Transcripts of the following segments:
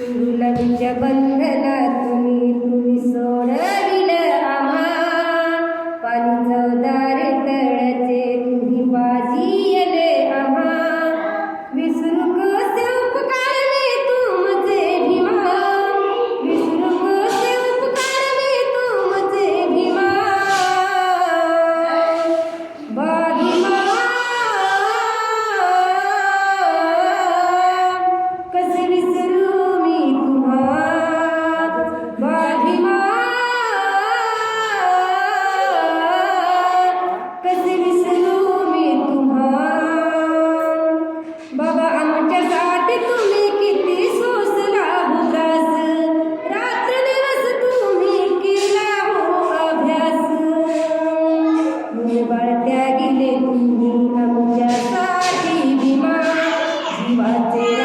गुलाबीच्या बंधनात तुम्ही तुम्ही सोड Fatima.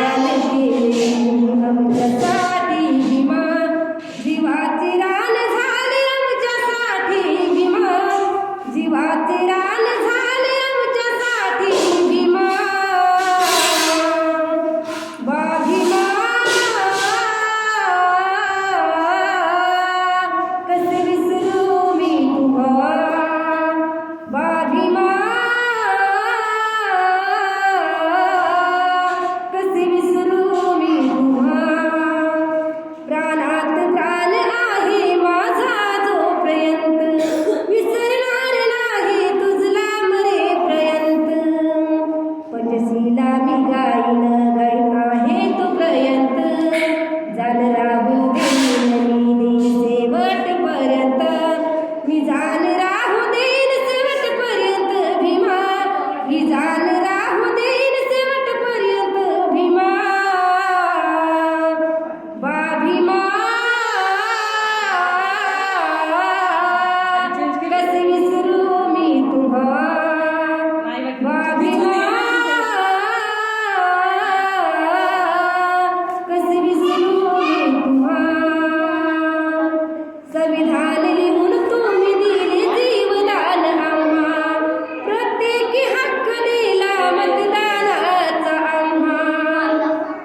विदानाचा आम्हा.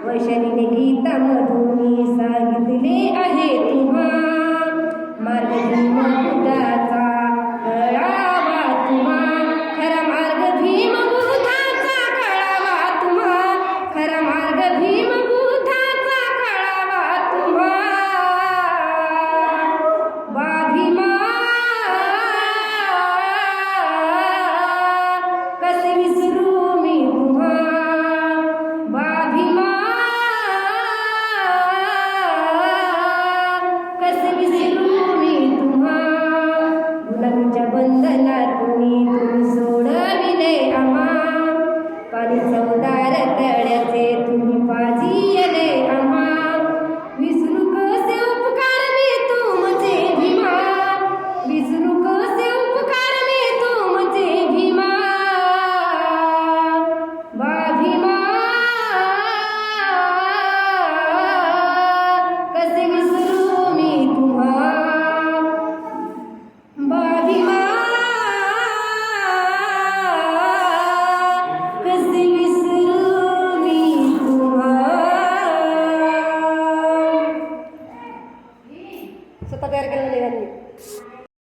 वैशालीने गीता मधून सांगितले आहेत